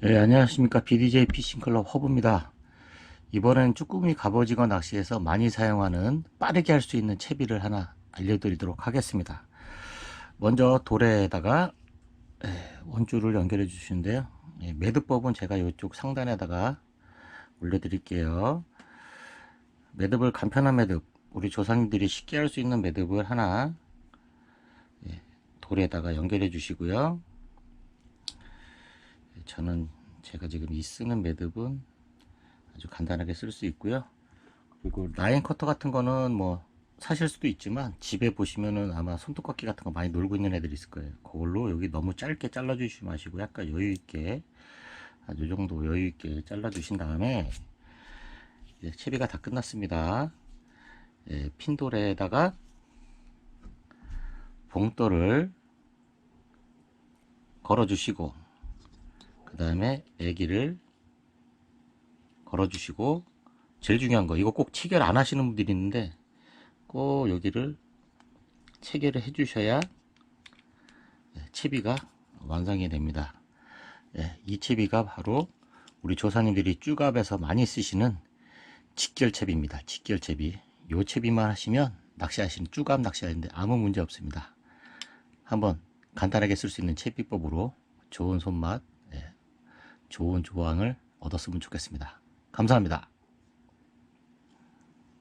네, 안녕하십니까. BDJ 피싱클럽 허브입니다. 이번엔 쭈꾸미 갑오징어 낚시에서 많이 사용하는 빠르게 할 수 있는 채비를 하나 알려드리도록 하겠습니다. 먼저 돌에다가 예, 원줄을 연결해 주시는데요. 예, 매듭법은 제가 이쪽 상단에다가 올려 드릴게요. 매듭을 간편한 매듭, 우리 조상님들이 쉽게 할 수 있는 매듭을 하나 예, 돌에다가 연결해 주시고요. 저는 제가 지금 이 쓰는 매듭은 아주 간단하게 쓸 수 있고요. 그리고 라인 커터 같은 거는 뭐 사실 수도 있지만 집에 보시면은 아마 손톱깎이 같은 거 많이 놀고 있는 애들이 있을 거예요. 그걸로 여기 너무 짧게 잘라 주시지 마시고 약간 여유 있게 아주 정도 여유 있게 잘라 주신 다음에 이제 채비가 다 끝났습니다. 예, 핀돌에다가 봉돌을 걸어 주시고 그 다음에 애기를 걸어주시고 제일 중요한 거 이거 꼭 체결 안 하시는 분들이 있는데 꼭 여기를 체결을 해 주셔야 예, 채비가 완성이 됩니다. 예, 이 채비가 바로 우리 조사님들이 쭈갑에서 많이 쓰시는 직결 채비입니다. 직결 채비. 요 채비만 하시면 낚시하시는 쭈갑 낚시하는데 아무 문제 없습니다. 한번 간단하게 쓸 수 있는 채비법으로 좋은 손맛 예, 좋은 조항을 얻었으면 좋겠습니다. 감사합니다.